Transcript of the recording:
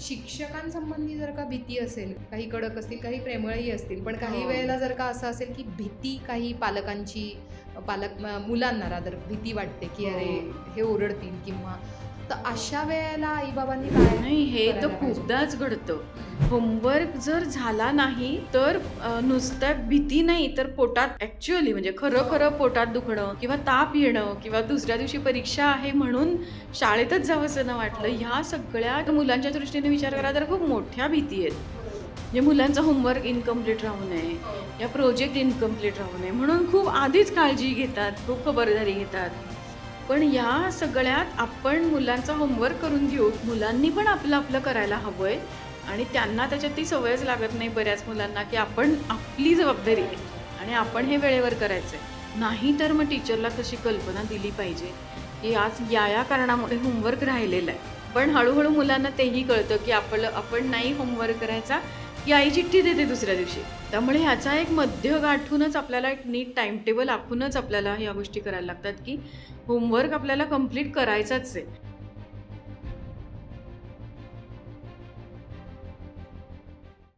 शिक्षकांसंबंधी जर का भीती असेल काही कडक असतील काही प्रेमळही असतील पण काही हो. वेळेला जर का असं असेल की भीती काही पालकांची पालक मुलांना रादर भीती वाटते की हो. अरे हे ओरडतील किंवा तर अशा वेळेला आईबाबांनी काय नाही हे तर? खूपदाच घडतं. होमवर्क जर झाला नाही तर नुसतं भीती नाही तर पोटात ऍक्च्युअली म्हणजे खरं खरं पोटात दुखणं किंवा ताप येणं किंवा दुसऱ्या दिवशी परीक्षा आहे म्हणून शाळेतच जावंसं न वाटलं ह्या सगळ्या मुलांच्या दृष्टीने विचार करा तर खूप मोठ्या भीती आहेत. म्हणजे मुलांचं होमवर्क इनकम्प्लीट राहू नये या प्रोजेक्ट इनकम्प्लीट राहू नये म्हणून खूप आधीच काळजी घेतात खूप खबरदारी घेतात. पण या सगळ्यात आपण मुलांचा होमवर्क करून घेऊ. मुलांनी पण आपलं आपलं करायला हवंय. आणि त्यांना त्याच्यात ती सवयच लागत नाही बऱ्याच मुलांना की आपण आपली जबाबदारी आहे आणि आपण हे वेळेवर करायचं आहे नाही तर मग टीचरला तशी कल्पना दिली पाहिजे की आज या या कारणामुळे होमवर्क राहिलेलं आहे. पण हळूहळू मुलांना तेही कळतं की आपलं आपण नाही होमवर्क करायचा. की आई चिठ्ठी देते दुसऱ्या दिवशी. त्यामुळे ह्याचा एक मध्य गाठूनच आपल्याला एक नीट टाईमटेबल आखूनच आपल्याला ह्या गोष्टी करायला लागतात की होमवर्क आपल्याला कंप्लीट करायचाच आहे.